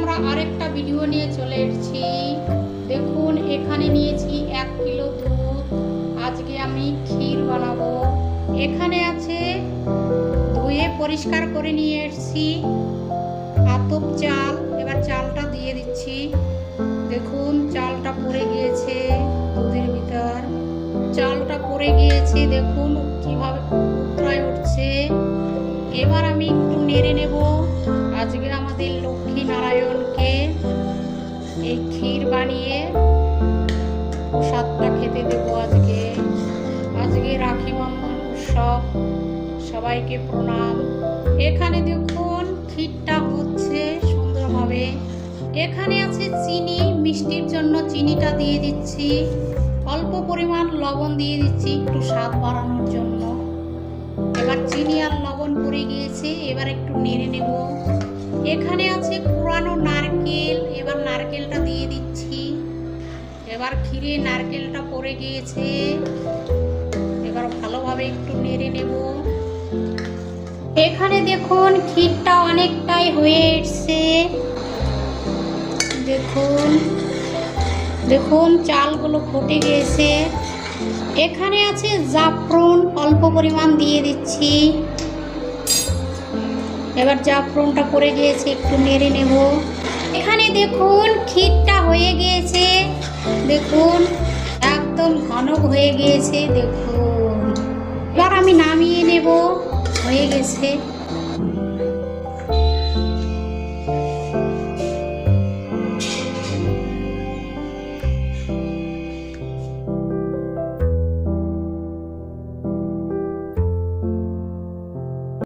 আমরা আরেকটা ভিডিও নিয়ে চলে এসেছি। দেখুন, এখানে নিয়েছি এক কিলো দুধ। আজকে আমি ক্ষীর বানাবো। এখানে আছে ধুয়ে পরিষ্কার করে নিয়ে এসেছি। আতপ চাল, এবার চালটা দিয়ে দিচ্ছি। দেখুন, চালটা পড়ে গিয়েছে দুধের ভিতর। চালটা পড়ে গিয়েছে, দেখুন কীভাবে উতরায় উঠছে। এবার আমি একটু নেড়ে নেব। এই ক্ষীর বানিয়ে প্রসাদটা খেতে দেব আজকে। আজকে রাখি বন্ধন উৎসব, সবাইকে প্রণাম। এখানে দেখুন ক্ষীরটা হচ্ছে সুন্দরভাবে। এখানে আছে চিনি, মিষ্টির জন্য চিনিটা দিয়ে দিচ্ছি। অল্প পরিমাণ লবণ দিয়ে দিচ্ছি একটু স্বাদ বাড়ানোর জন্য। এবার চিনি আর লবণ পড়ে গিয়েছে, এবার একটু নেড়ে নেব। এখানে আছে পুরানো নারকেল, এবার নারকেলটা দিয়ে দিচ্ছি। এবার ক্ষীরে নারকেলটা পড়ে গিয়েছে। এবার ভালোভাবে একটু নেড়ে নেব। এখানে দেখুন, ক্ষীরটা অনেকটাই হয়ে এসছে। দেখুন দেখুন, চালগুলো ফুটে গিয়েছে। এখানে আছে জাফরন, অল্প পরিমাণ দিয়ে দিচ্ছি। এবার জাফরনটা পড়ে গিয়েছে, একটু নেড়ে নেব। এখানে দেখুন, ক্ষীরটা হয়ে গিয়েছে। দেখুন, একদম ঘন হয়ে গিয়েছে, দেখুন। এবার আমি নামিয়ে নেব, হয়ে গেছে।